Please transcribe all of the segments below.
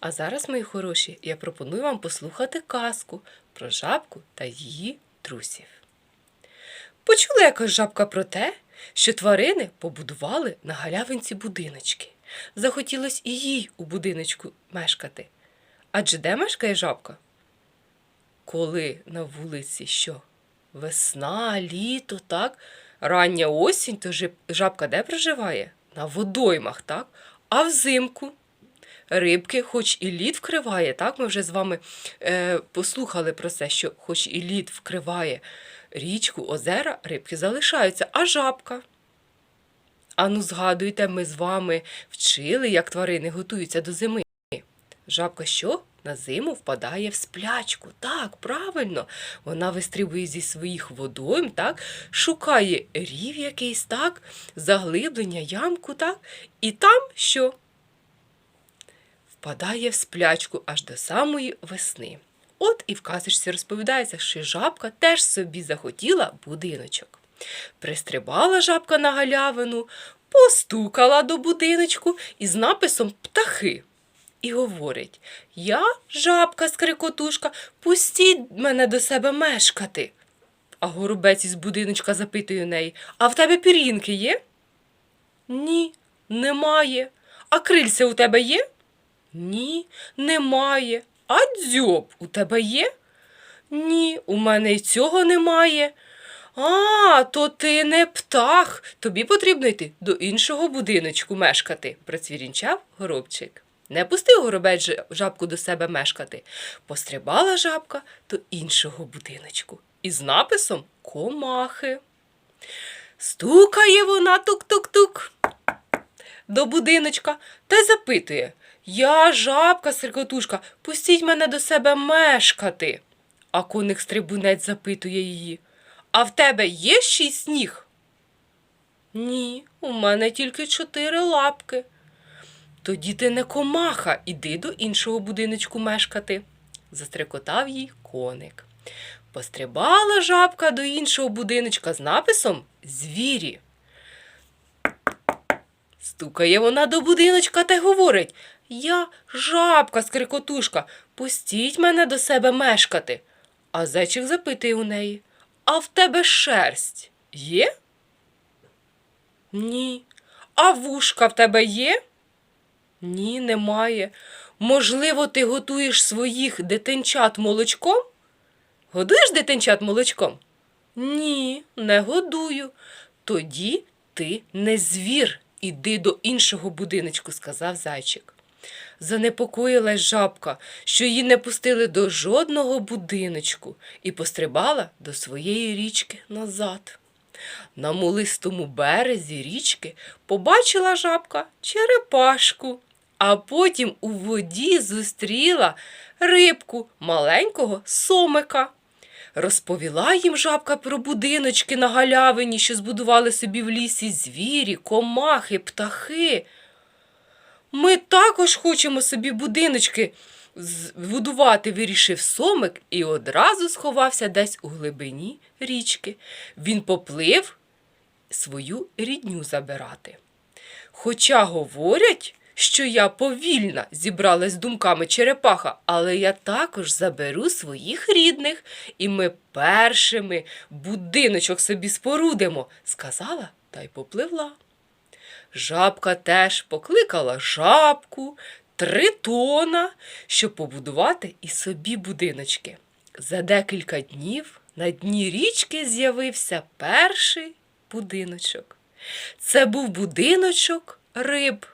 А зараз, мої хороші, я пропоную вам послухати казку про жабку та її друзів. Почула якась жабка про те, що тварини побудували на галявинці будиночки. Захотілось і їй у будиночку мешкати. Адже де мешкає жабка? Коли на вулиці що? Весна, літо, так? Рання осінь, то жабка де проживає? На водоймах, так? А взимку? Рибки, хоч і лід вкриває, так? Ми вже з вами е, послухали про це, що хоч і лід вкриває річку, озера, рибки залишаються, а жабка. Ану, згадуйте, ми з вами вчили, як тварини готуються до зими. Жабка що? На зиму впадає в сплячку. Так, правильно. Вона вистрибує зі своїх водойм, так, шукає рів якийсь, так, заглиблення, ямку, так, і там що? Впадає в сплячку аж до самої весни. От і в казочці розповідається, що жабка теж собі захотіла будиночок. Пристрибала жабка на галявину, постукала до будиночку із написом Птахи. І говорить: Я, жабка скрикотушка, пустіть мене до себе мешкати. А горобець із будиночка запитує у неї: А в тебе пір'їнки є? Ні, немає. А крильця у тебе є? Ні, немає. А дзьоб у тебе є? Ні, у мене й цього немає. А, то ти не птах. Тобі потрібно йти до іншого будиночку мешкати, процвірінчав горобчик. Не пустив горобець жабку до себе мешкати. Пострибала жабка до іншого будиночку із написом Комахи. Стукає вона тук-тук-тук до будиночка та запитує Я жабка, сиркотушка, пустіть мене до себе мешкати. А коник стрибунець запитує її А в тебе є шість ніг? Ні, у мене тільки чотири лапки. Тоді ти не комаха, іди до іншого будиночку мешкати, застрекотав їй коник. Пострибала жабка до іншого будиночка з написом Звірі. Стукає вона до будиночка та говорить Я жабка, скрикотушка, пустіть мене до себе мешкати. А зайчик запитує у неї А в тебе шерсть є? Ні. А вушка в тебе є? Ні, немає. Можливо, ти готуєш своїх дитинчат молочком? Годуєш дитинчат молочком? Ні, не годую. Тоді ти не звір, іди до іншого будиночку, сказав зайчик. Занепокоїлась жабка, що її не пустили до жодного будиночку, і пострибала до своєї річки назад. На мулистому березі річки побачила жабка черепашку, а потім у воді зустріла рибку маленького сомика. Розповіла їм жабка про будиночки на галявині, що збудували собі в лісі звірі, комахи, птахи. Ми також хочемо собі будиночки збудувати, вирішив сомик і одразу сховався десь у глибині річки. Він поплив свою рідню забирати. Хоча говорять, що я повільна зібралась з думками черепаха, але я також заберу своїх рідних, і ми першими будиночок собі спорудимо, сказала та й попливла. Жабка теж покликала жабку, тритона, щоб побудувати і собі будиночки. За декілька днів на дні річки з'явився перший будиночок. Це був будиночок риб.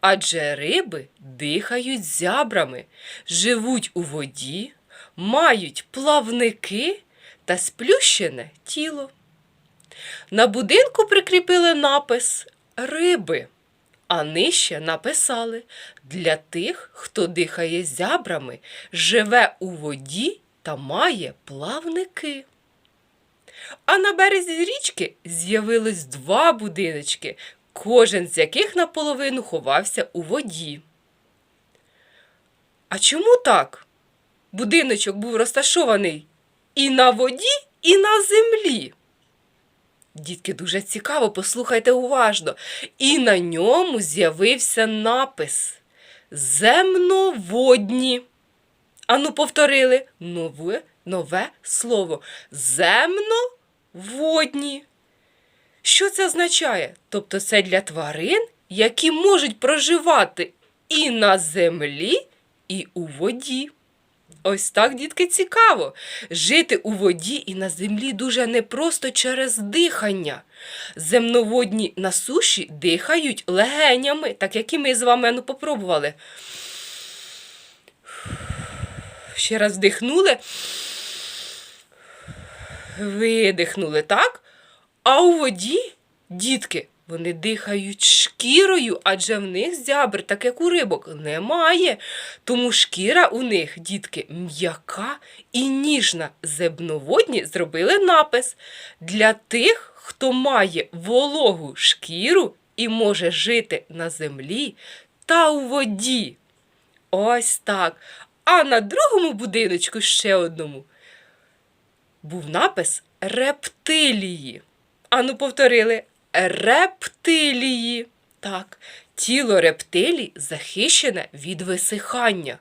Адже риби дихають зябрами, живуть у воді, мають плавники та сплющене тіло. На будинку прикріпили напис Риби, а нижче написали для тих, хто дихає зябрами, живе у воді та має плавники. А на березі річки з'явилось два будиночки, кожен з яких наполовину ховався у воді. А чому так? Будиночок був розташований і на воді, і на землі. Дітки, дуже цікаво, послухайте уважно. І на ньому з'явився напис земноводні. Ану, повторили нове, нове слово. Земноводні. Що це означає? Тобто це для тварин, які можуть проживати і на землі, і у воді. Ось так, дітки, цікаво. Жити у воді і на землі дуже непросто через дихання. Земноводні на суші дихають легенями, так як і ми з вами ну, попробували. Ще раз вдихнули. Видихнули, так? А у воді, дітки, вони дихають шкірою, адже в них зябр, так як у рибок, немає. Тому шкіра у них, дітки, м'яка і ніжна. Зебноводні зробили напис для тих, хто має вологу шкіру і може жити на землі та у воді. Ось так. А на другому будиночку ще одному був напис рептилії. Ану, повторили рептилії. Так, тіло рептилій захищене від висихання.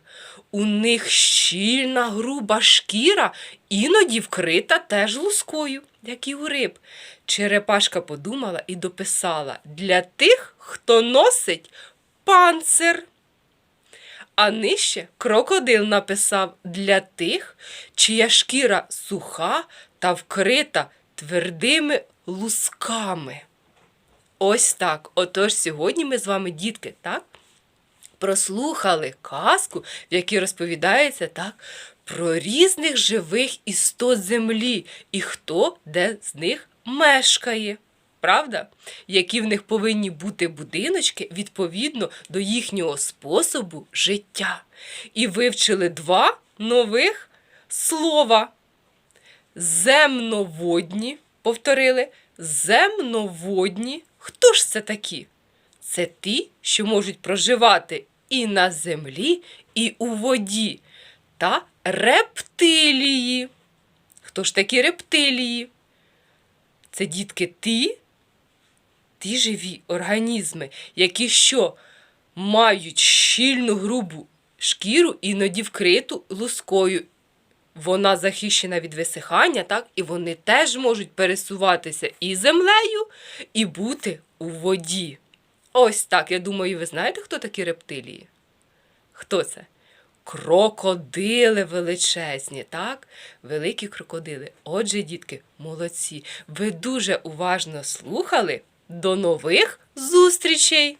У них щільна груба шкіра, іноді вкрита теж лускою, як і у риб. Черепашка подумала і дописала для тих, хто носить панцир. А нижче крокодил написав для тих, чия шкіра суха та вкрита твердими лусками. Ось так. Отож, сьогодні ми з вами, дітки, так? Прослухали казку, в якій розповідається так про різних живих істот землі і хто де з них мешкає. Правда? Які в них повинні бути будиночки відповідно до їхнього способу життя. І вивчили два нових слова. Земноводні, повторили, земноводні. Хто ж це такі? Це ті, що можуть проживати і на землі, і у воді, та рептилії. Хто ж такі рептилії? Це дітки ті, ті живі організми, які що мають щільну грубу шкіру, іноді вкриту лускою. Вона захищена від висихання, так? і вони теж можуть пересуватися і землею, і бути у воді. Ось так. Я думаю, ви знаєте, хто такі рептилії? Хто це? Крокодили величезні, так? Великі крокодили. Отже, дітки, молодці. Ви дуже уважно слухали. До нових зустрічей!